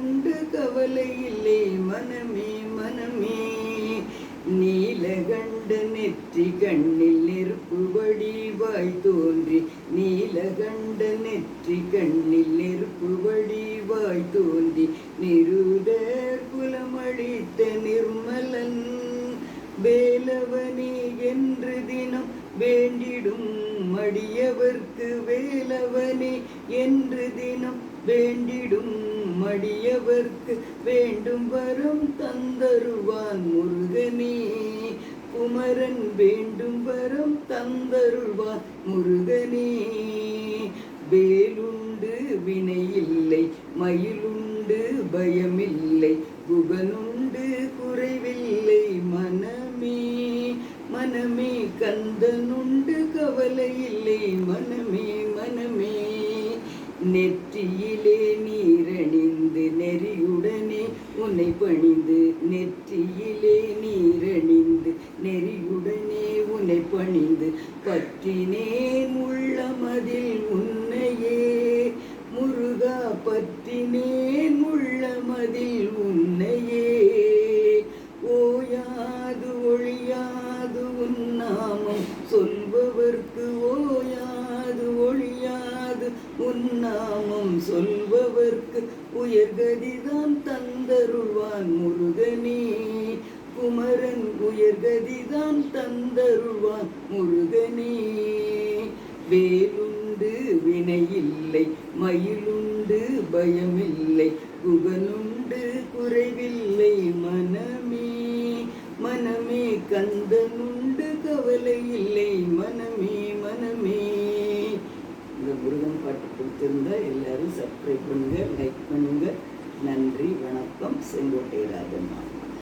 கந்தனுண்டு கவலை இல்லை. மனமே மனமே. நீலகண்ட நெற்றி கண்ணில் நெருப்பு வடிவாய் தோன்றி. நீலகண்ட நெற்றி கண்ணில் நெருப்பு வடிவாய் தோன்றி. நிருதர் குலமழித்த நிர்மலன் வேலவனே என்று தினம் வேண்டிடும். மடியவர்க்கு வேலவனே என்று தினம் வேண்டிடும். மடியவர்க்கு வேண்டும் வரம் தந்தருவான் முருகனே. குமரன் வேண்டும் வரம் தந்தருள்வான் முருகனே. வேலுண்டு வினையில்லை மயிலுண்டு பயமில்லை குகனுண்டு குறைவில்லை மனமே. மனமே கந்தனுண்டு கவலை இல்லை மனமே மனமே. நெற்றியிலே நீரணிந்து நெறியுடனே உன்னை பணிந்து. நெற்றியிலே நீரணிந்து நெறியுடனே உன்னை பணிந்து. பற்றினேன் உள்ளமதில் உன்னை உன்னாமம் சொல்பவர்க்கு உயர்கதிதான் தந்தருள்வான் முருகனே. குமரன் உயர்கதிதான் தந்தருள்வான் முருகனே. வேலுண்டு வினையில்லை மயிலுண்டு பயமில்லை குகனுண்டு குறைவில்லை மனமே. மனமே கந்தனுண்டு கவலை இல்லை மனமே மன சப்ஸ்கிரைப் பண்ணுங்க லைக் பண்ணுங்க. நன்றி வணக்கம். செங்கோட்டை ராஜம்மா